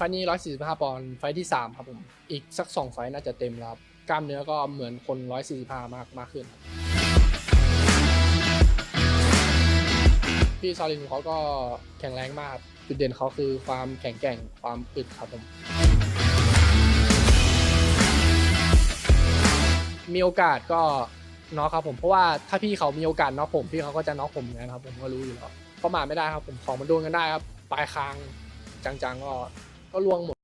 ไฟล์นี้145ปอนด์ไฟที่3ครับผม อีกสัก2ไฟน่าจะเต็มแล้วครับ กล้ามเนื้อก็เหมือนคน145มากมากขึ้นครับพี่ซอลินเขาก็แข็งแรงมากจุดเด่นเขาคือความแข็งแกร่งความอึดครับผม มีโอกาสก็น็อกครับผมเพราะว่าถ้าพี่เขามีโอกาสน็อกผมพี่เขาก็จะน็อกผมเหมือนกันครับผมก็รู้อยู่แล้วประมาทไม่ได้ครับผมของมันโดนกันได้ครับปลายคางจังๆก็ ก็ลวงหมด